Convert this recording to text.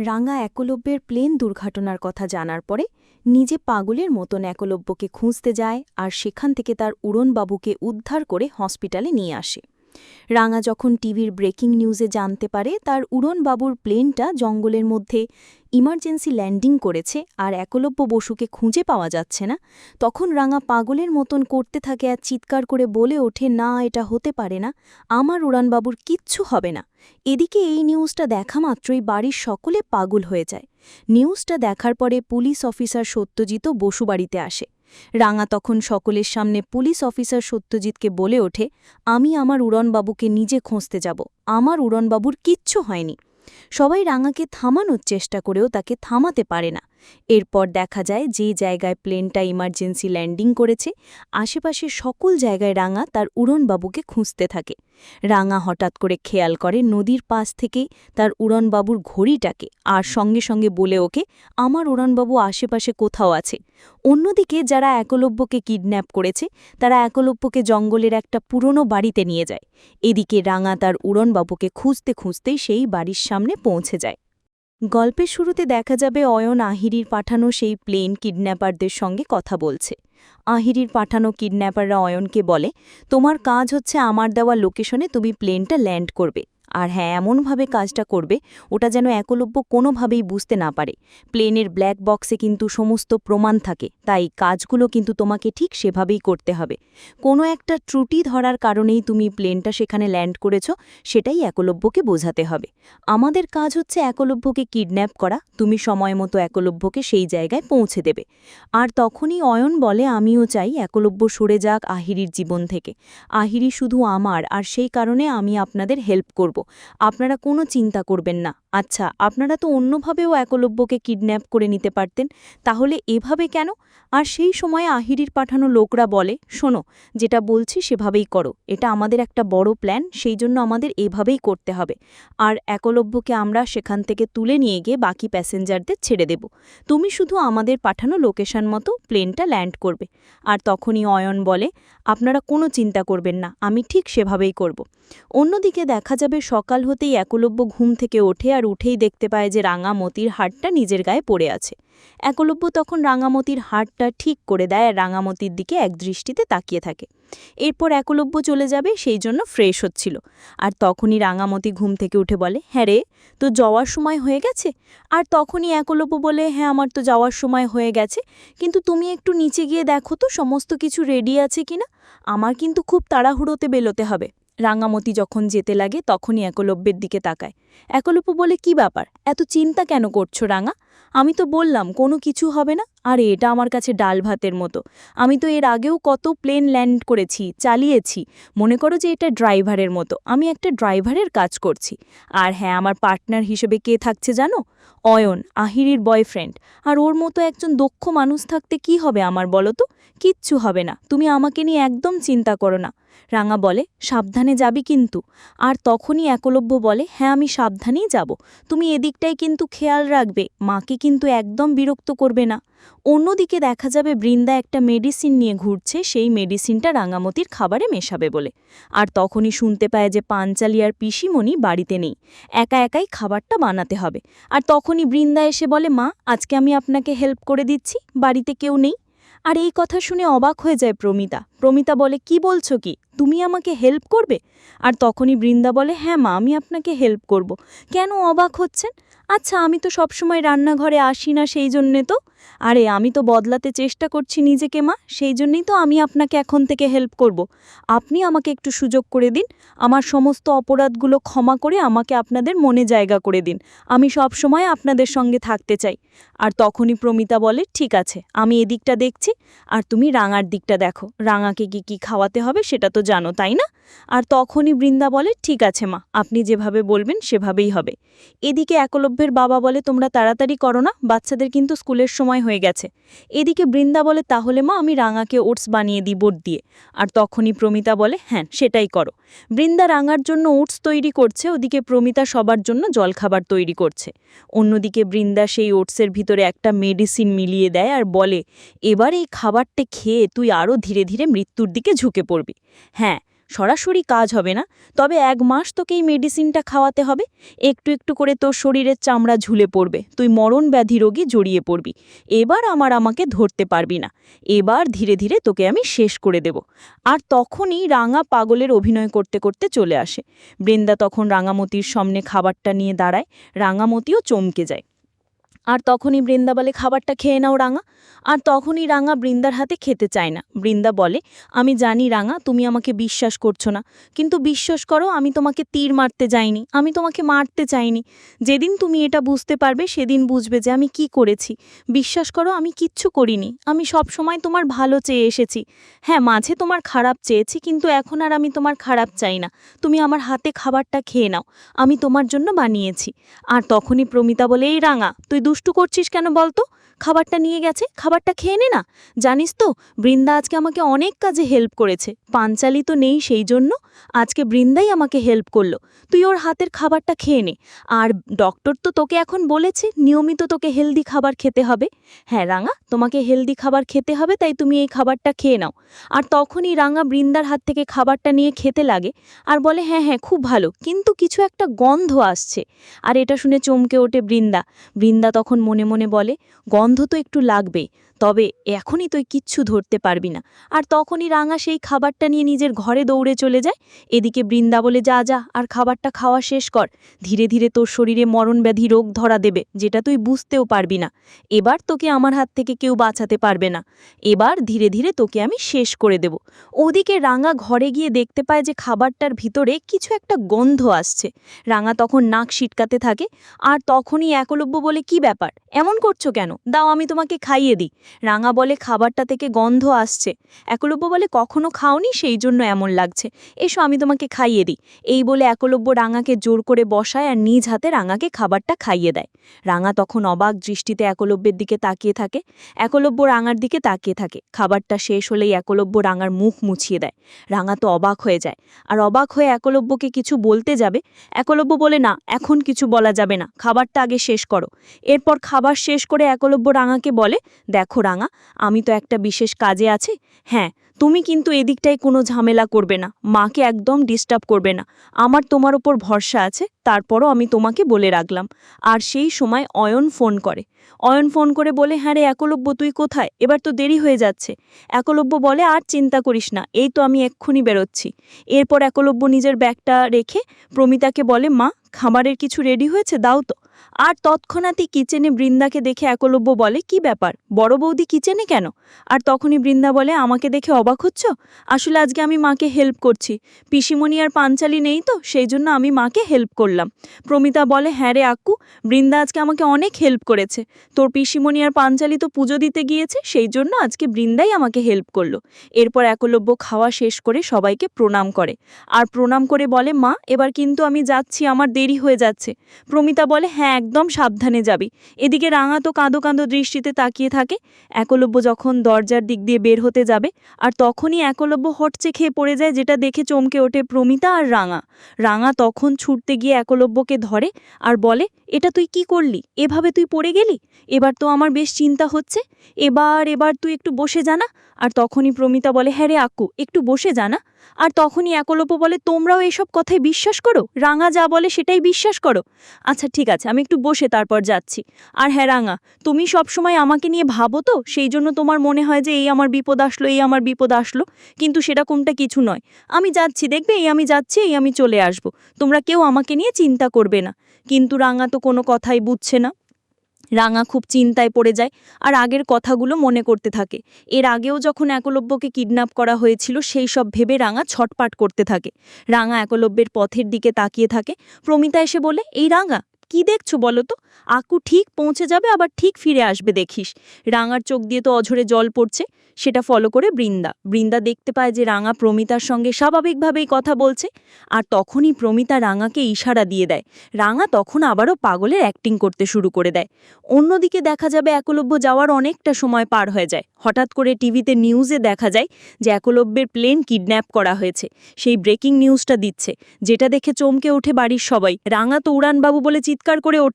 রাঙা একলব্যের প্লেন দুর্ঘটনার কথা জানার পরে নিজে পাগলের মতন একলব্যকে খুঁজতে যায় আর সেখান থেকে তার উড়নবাবুকে উদ্ধার করে হসপিটালে নিয়ে আসে। রাঙা যখন টিভির ব্রেকিং নিউজে জানতে পারে, তার উড়নবাবুর প্লেনটা জঙ্গলের মধ্যে ইমার্জেন্সি ল্যান্ডিং করেছে আর একলব্য বসুকে খুঁজে পাওয়া যাচ্ছে না, তখন রাঙা পাগলের মতন করতে থাকে আর চিৎকার করে বলে ওঠে, না, এটা হতে পারে না, আমার উড়ানবাবুর কিচ্ছু হবে না। এদিকে এই নিউজটা দেখা মাত্রই বাড়ির সকলে পাগল হয়ে যায়। নিউজটা দেখার পরে পুলিশ অফিসার সত্যজিৎ বসু বাড়িতে আসে। রাঙা তখন সকলের সামনে পুলিশ অফিসার সত্যজিৎকে বলে ওঠে, আমি আমার উড়নবাবুকে নিজে খুঁজতে যাব। আমার উড়নবাবুর কিচ্ছু হয়নি। সবাই রাঙাকে থামানোর চেষ্টা করেও তাকে থামাতে পারে না। এরপর দেখা যায় যে জায়গায় প্লেনটা ইমার্জেন্সি ল্যান্ডিং করেছে, আশেপাশে সকল জায়গায় রাঙা তার উড়নবাবুকে খুঁজতে থাকে। রাঙা হঠাৎ করে খেয়াল করে নদীর পাশ থেকেই তার উড়নবাবুর ঘড়িটাকে আর সঙ্গে সঙ্গে বলে ওকে, আমার উড়নবাবু আশেপাশে কোথাও আছে। অন্যদিকে যারা একলব্যকে কিডন্যাপ করেছে, তারা একলব্যকে জঙ্গলের একটা পুরনো বাড়িতে নিয়ে যায়। এদিকে রাঙা তার উড়নবাবুকে খুঁজতে খুঁজতেই সেই বাড়ির সামনে পৌঁছে যায়। গল্পের শুরুতে দেখা যাবে অয়ন আহিরির পাঠানো সেই প্লেন কিডন্যাপারদের সঙ্গে কথা বলছে। আহিরির পাঠানো কিডন্যাপাররা অয়নকে বলে, তোমার কাজ হচ্ছে আমার দেওয়া লোকেশনে তুমি প্লেনটা ল্যান্ড করবে। আর হ্যাঁ এমনভাবে কাজটা করবে, ওটা যেন একলব্য কোনোভাবেই বুঝতে না পারে। প্লেনের ব্ল্যাক বক্সে কিন্তু সমস্ত প্রমাণ থাকে, তাই কাজগুলো কিন্তু তোমাকে ঠিক সেভাবেই করতে হবে। কোনো একটা ত্রুটি ধরার কারণেই তুমি প্লেনটা সেখানে ল্যান্ড করেছ, সেটাই একলব্যকে বোঝাতে হবে। আমাদের কাজ হচ্ছে একলব্যকে কিডন্যাপ করা, তুমি সময় মতো একলব্যকে সেই জায়গায় পৌঁছে দেবে। আর তখনই অয়ন বলে, আমিও চাই একলব্য সরে যাক আহিরির জীবন থেকে। আহিরি শুধু আমার, আর সেই কারণে আমি আপনাদের হেল্প করব। আপনারা কোনো চিন্তা করবেন না। আচ্ছা আপনারা তো অন্যভাবেও একলব্যকে কিডন্যাপ করে নিতে পারতেন। তাহলে এভাবে কেন? আর সেই সময়ে আহিরির পাঠানো লোকরা বলে, শোনো, যেটা বলছি সেভাবেই করো। এটা আমাদের একটা বড় প্ল্যান, সেই জন্য আমাদের এভাবেই করতে হবে। আর একলব্যকে আমরা সেখান থেকে তুলে নিয়ে গিয়ে বাকি প্যাসেঞ্জারদের ছেড়ে দেব। তুমি শুধু আমাদের পাঠানো লোকেশন মতো প্লেনটা ল্যান্ড করবে। আর তখনই অয়ন বলে, আপনারা কোনো চিন্তা করবেন না, আমি ঠিক সেভাবেই করব। অন্যদিকে দেখা যাবে সকাল হতেই একলব্য ঘুম থেকে ওঠে আর উঠেই দেখতে পায় যে রাঙামতির হাটটা নিজের গায়ে পড়ে আছে। একলব্য তখন রাঙামতির হাটটা ঠিক করে দেয় আর রাঙামতির দিকে একদৃষ্টিতে তাকিয়ে থাকে। এরপর একলব্য চলে যাবে, সেই জন্য ফ্রেশ হচ্ছিল। আর তখনই রাঙামতি ঘুম থেকে উঠে বলে হ্যাঁ রে, তো যাওয়ার সময় হয়ে গেছে? আর তখনই একলব্য বলে হ্যাঁ আমার তো যাওয়ার সময় হয়ে গেছে। কিন্তু তুমি একটু নিচে গিয়ে দেখো তো, সমস্ত কিছু রেডি আছে কিনা? আমার কিন্তু খুব তাড়াহুড়োতে বেলোতে হবে। রাঙামতি যখন যেতে লাগে, তখনই একলব্যের দিকে তাকায়। একলব্য বলে, কি ব্যাপার? এত চিন্তা কেন করছ রাঙা? আমি তো বললাম, কোনো কিছু হবে না। আরে এটা আমার কাছে ডাল ভাতের মতো। আমি তো এর আগেও কত প্লেন ল্যান্ড করেছি, চালিয়েছি। মনে করো যে এটা ড্রাইভারের মতো। আমি একটা ড্রাইভারের কাজ করছি। আর হ্যাঁ আমার পার্টনার হিসেবে কে থাকছে জানো? অয়ন, আহিরির বয়ফ্রেন্ড। আর ওর মতো একজন দক্ষ মানুষ থাকতে কি হবে আমার বলো তো? কিচ্ছু হবে না। তুমি আমাকে নিয়ে একদম চিন্তা করো না। রাঙা বলে, সাবধানে যাবি কিন্তু। আর তখনই একলব্য বলে হ্যাঁ আমি সাবধানেই যাব। তুমি এদিকটাই কিন্তু খেয়াল রাখবে। মাকে কিন্তু একদম বিরক্ত করবে না। অন্যদিকে দেখা যাবে বৃন্দা একটা মেডিসিন নিয়ে ঘুরছে, সেই মেডিসিনটা রাঙামতির খাবারে মেশাবে বলে। আর তখনই শুনতে পায় যে পাঞ্চালি আর পিসিমণি বাড়িতে নেই। একা একাই খাবারটা বানাতে হবে। আর তখনই বৃন্দা এসে বলে, মা, আজকে আমি আপনাকে হেল্প করে দিচ্ছি, বাড়িতে কেউ নেই? আর এই কথা শুনে অবাক হয়ে যায় প্রমিতা। প্রমিতা বলে, কি বলছো কি? তুমি আমাকে হেল্প করবে? আর তখনই বৃন্দা বলে হ্যাঁ মা, আমি আপনাকে হেল্প করব। কেন অবাক হচ্ছেন? আচ্ছা আমি তো সবসময় রান্নাঘরে আসি না সেই জন্যে তো। আরে, আমি তো বদলাতে চেষ্টা করছি নিজেকে, মা। সেই জন্যই তো আমি আপনাকে এখন থেকে হেল্প করব। আপনি আমাকে একটু সুযোগ করে দিন। আমার সমস্ত অপরাধগুলো ক্ষমা করে আমাকে আপনাদের মনে জায়গা করে দিন। আমি সব সময় আপনাদের সঙ্গে থাকতে চাই। আর তখনই প্রমিতা বলে, ঠিক আছে, আমি এদিকটা দেখছি। আর তুমি রাঙার দিকটা দেখো। রাঙাকে কি কি খাওয়াতে হবে সেটা তো জানো, তাই না? আর তখনই বৃন্দা বলে, ঠিক আছে, মা। আপনি যেভাবে বলবেন সেভাবেই হবে। এদিকে একলব্যের বাবা বলে, তোমরা তাড়াতাড়ি করো না। বাচ্চাদের কিন্তু স্কুলের সময় হয়ে গেছে। এদিকে বৃন্দা বলে, তাহলে মা, আমি রাঙাকে ওটস বানিয়ে দিই বোট দিয়ে। আর তখনই প্রমিতা বলে হ্যাঁ সেটাই করো। বৃন্দা রাঙার জন্য ওটস তৈরি করছে, ওদিকে প্রমিতা সবার জন্য জলখাবার তৈরি করছে। অন্যদিকে বৃন্দা সেই ওটসের ভিতরে একটা মেডিসিন মিলিয়ে দেয় আর বলে, এবার এই খাবারটা খেয়ে তুই আরও ধীরে ধীরে মৃত্যুর দিকে ঝুঁকে পড়বি। হ্যাঁ সরাসরি কাজ হবে না, তবে এক মাস তোকে এই মেডিসিনটা খাওয়াতে হবে। একটু একটু করে তোর শরীরের চামড়া ঝুলে পড়বে, তুই মরণ ব্যাধি রোগী জড়িয়ে পড়বি। এবার আমার আমাকে ধরতে পারবি না। এবার ধীরে ধীরে তোকে আমি শেষ করে দেব। আর তখনই রাঙা পাগলের অভিনয় করতে করতে চলে আসে। বৃন্দা তখন রাঙামতির সামনে খাবারটা নিয়ে দাঁড়ায়। রাঙামতিও চমকে যায়। আর তখনই বৃন্দা বলে, খাবারটা খেয়ে নাও রাঙা। আর তখনই রাঙা বৃন্দার হাতে খেতে চায় না। বৃন্দা বলে, আমি জানি রাঙা, তুমি আমাকে বিশ্বাস করছ না। কিন্তু বিশ্বাস করো, আমি তোমাকে তীর মারতে যাইনি, আমি তোমাকে মারতে চাইনি। যেদিন তুমি এটা বুঝতে পারবে, সেদিন বুঝবে যে আমি কি করেছি। বিশ্বাস করো, আমি কিচ্ছু করিনি। আমি সব সময় তোমার ভালো চেয়ে এসেছি। হ্যাঁ মাঝে তোমার খারাপ চেয়েছি, কিন্তু এখন আর আমি তোমার খারাপ চাই না। তুমি আমার হাতে খাবারটা খেয়ে নাও। আমি তোমার জন্য বানিয়েছি। আর তখনই প্রমিতা বলে, এই রাঙা, তুই দুষ্টু করছিস কেন বলতো? খাবারটা নিয়ে গেছে, খাবারটা খেয়ে নে না। জানিস তো, বৃন্দা আজকে আমাকে অনেক কাজে হেল্প করেছে। পাঞ্চালি তো নেই সেই জন্য আজকে বৃন্দাই আমাকে হেল্প করল। তুই ওর হাতের খাবারটা খেয়ে নে। আর ডক্টর তো তোকে এখন বলেছে, নিয়মিত তোকে হেলদি খাবার খেতে হবে। হ্যাঁ রাঙা, তোমাকে হেলদি খাবার খেতে হবে, তাই তুমি এই খাবারটা খেয়ে নাও। আর তখনই রাঙা বৃন্দার হাত থেকে খাবারটা নিয়ে খেতে লাগে আর বলে হ্যাঁ হ্যাঁ খুব ভালো। কিন্তু কিছু একটা গন্ধ আসছে। আর এটা শুনে চমকে ওঠে বৃন্দা। বৃন্দা তখন মনে মনে বলে, গন্ধ তো একটু লাগবে তবে এখনই তুই কিচ্ছু ধরতে পারবি না। আর তখনই রাঙা সেই খাবারটা নিয়ে নিজের ঘরে দৌড়ে চলে যায়। এদিকে বৃন্দা বলে, যা যা, আর খাবারটা খাওয়া শেষ কর। ধীরে ধীরে তোর শরীরে মরণব্যাধি রোগ ধরা দেবে, যেটা তুই বুঝতেও পারবি না। এবার তোকে আমার হাত থেকে কেউ বাঁচাতে পারবে না। এবার ধীরে ধীরে তোকে আমি শেষ করে দেব। ওদিকে রাঙা ঘরে গিয়ে দেখতে পায় যে খাবারটার ভিতরে কিছু একটা গন্ধ আসছে। রাঙা তখন নাক সিটকাতে থাকে। আর তখনই একলব্য বলে, কি ব্যাপার? এমন করছ কেন? দাও, আমি তোমাকে খাইয়ে দিই। রাঙা বলে খাবারটা থেকে গন্ধ আসছে। একলব্য বলে, কখনো খাওনি? সেই জন্য এমন লাগছে। এসো, আমি তোমাকে খাইয়ে দিই। এই বলে একলব্য রাঙাকে জোর করে বসায় আর নিজ হাতে রাঙাকে খাবারটা খাইয়ে দেয়। রাঙা তখন অবাক দৃষ্টিতে একলব্যের দিকে তাকিয়ে থাকে। একলব্য রাঙার দিকে তাকিয়ে থাকে। খাবারটা শেষ হলেই একলব্য রাঙার মুখ মুছিয়ে দেয়। রাঙা তো অবাক হয়ে যায়। আর অবাক হয়ে একলব্যকে কিছু বলতে যাবে? একলব্য বলে, না, এখন কিছু বলা যাবে না। খাবারটা আগে শেষ করো। এরপর খাবার শেষ করে একলব্য রাঙাকে বলে, দেখো রাঙা, আমি তো একটা বিশেষ কাজে আছি। হ্যাঁ তুমি কিন্তু এদিকটায় কোনো ঝামেলা করবে না, মাকে একদম ডিস্টার্ব করবে না। আমার তোমার ওপর ভরসা আছে, তারপরও আমি তোমাকে বলে রাখলাম। আর সেই সময় অয়ন ফোন করে। অয়ন ফোন করে বলে হ্যাঁ রে, একলব্য, তুই কোথায়? এবার তো দেরি হয়ে যাচ্ছে। একলব্য বলে, আর চিন্তা করিস না, এই তো আমি এক্ষুনি বেরোচ্ছি। এরপর একলব্য নিজের ব্যাগটা রেখে প্রমিতাকে বলে, মা, খাবারের কিছু রেডি হয়েছে? দাও তো। আর তৎক্ষণাৎই কিচেনে বৃন্দাকে দেখে একলব্য বলে, কি ব্যাপার? বড় বৌদি কিচেনে কেন? আর তখনই বৃন্দা বলে, আমাকে দেখে অবাক হচ্ছ? আসলে আজকে আমি মাকে হেল্প করছি। পিসিমণি আর পাঞ্চালি নেই তো, সেই জন্য আমি মাকে হেল্প করলাম। প্রমিতা বলে হ্যাঁ রে আক্কু, বৃন্দা আজকে আমাকে অনেক হেল্প করেছে। তোর পিসিমণি আর পাঞ্চালি তো পুজো দিতে গিয়েছে, সেই জন্য আজকে বৃন্দাই আমাকে হেল্প করল। এরপর একলব্য খাওয়া শেষ করে সবাইকে প্রণাম করে। আর প্রণাম করে বলে, মা, এবার কিন্তু আমি যাচ্ছি, আমার দেরি হয়ে যাচ্ছে। প্রমিতা বলে হ্যাঁ একদম সাবধানে যাবি। এদিকে রাঙা তো কাঁদো কাঁদো দৃষ্টিতে তাকিয়ে থাকে। একলব্য যখন দরজার দিক দিয়ে বের হতে যাবে, আর তখনই একলব্য হটচে খেয়ে পড়ে যায়, যেটা দেখে চমকে ওঠে প্রমিতা আর রাঙা। রাঙা তখন ছুটতে গিয়ে একলব্যকে ধরে আর বলে, এটা তুই কি করলি? এভাবে তুই পড়ে গেলি? এবার তো আমার বেশ চিন্তা হচ্ছে। এবার এবার তুই একটু বসে জানা। আর তখনই প্রমিতা বলে হ্যাঁ রে আক্কু, একটু বসে জানা আর তখনই একলব্য বলে, তোমরাও এসব কথায় বিশ্বাস করো? রাঙা যা বলে সেটাই বিশ্বাস করো? আচ্ছা ঠিক আছে, আমি একটু বসে তারপর যাচ্ছি। আর হ্যাঁ রাঙা, তুমি সব সময় আমাকে নিয়ে ভাবো তো? সেই জন্য তোমার মনে হয় যে এই আমার বিপদ আসলো, এই আমার বিপদ আসলো। কিন্তু সেরকমটা কিছু নয়। আমি যাচ্ছি, দেখবে? এই আমি যাচ্ছি, এই আমি চলে আসব। তোমরা কেউ আমাকে নিয়ে চিন্তা করবে না। কিন্তু রাঙা তো কোনো কথাই বুঝছে না। রাঙা খুব চিন্তায় পড়ে যায় আর আগের কথাগুলো মনে করতে থাকে। এর আগেও যখন একলব্যকে কিডন্যাপ করা হয়েছিল, সেই সব ভেবে রাঙা ছটপাট করতে থাকে। রাঙা একলব্যের পথের দিকে তাকিয়ে থাকে। প্রমিতা এসে বলে, এই রাঙা কি দেখছ বলো তো? আকু ঠিক পৌঁছে যাবে, আবার ঠিক ফিরে আসবে, দেখিস। রাঙার চোখ দিয়ে তো অঝরে জল পড়ছে। সেটা ফলো করে বৃন্দা। বৃন্দা দেখতে পায় যে রাঙা প্রমিতার সঙ্গে স্বাভাবিকভাবেই কথা বলছে, আর তখনই প্রমিতা রাঙাকে ইশারা দিয়ে দেয়। রাঙা তখন আবারও পাগলের অ্যাক্টিং করতে শুরু করে দেয়। অন্যদিকে দেখা যাবে একলব্য যাওয়ার অনেকটা সময় পার হয়ে যায়। হঠাৎ করে টিভিতে নিউজে দেখা যায় যে একলব্যের প্লেন কিডন্যাপ করা হয়েছে। সেই ব্রেকিং নিউজটা দিচ্ছে, যেটা দেখে চমকে ওঠে বাড়ির সবাই। রাঙা তো উড়ানবাবু বলে চিৎকার করে ওঠে।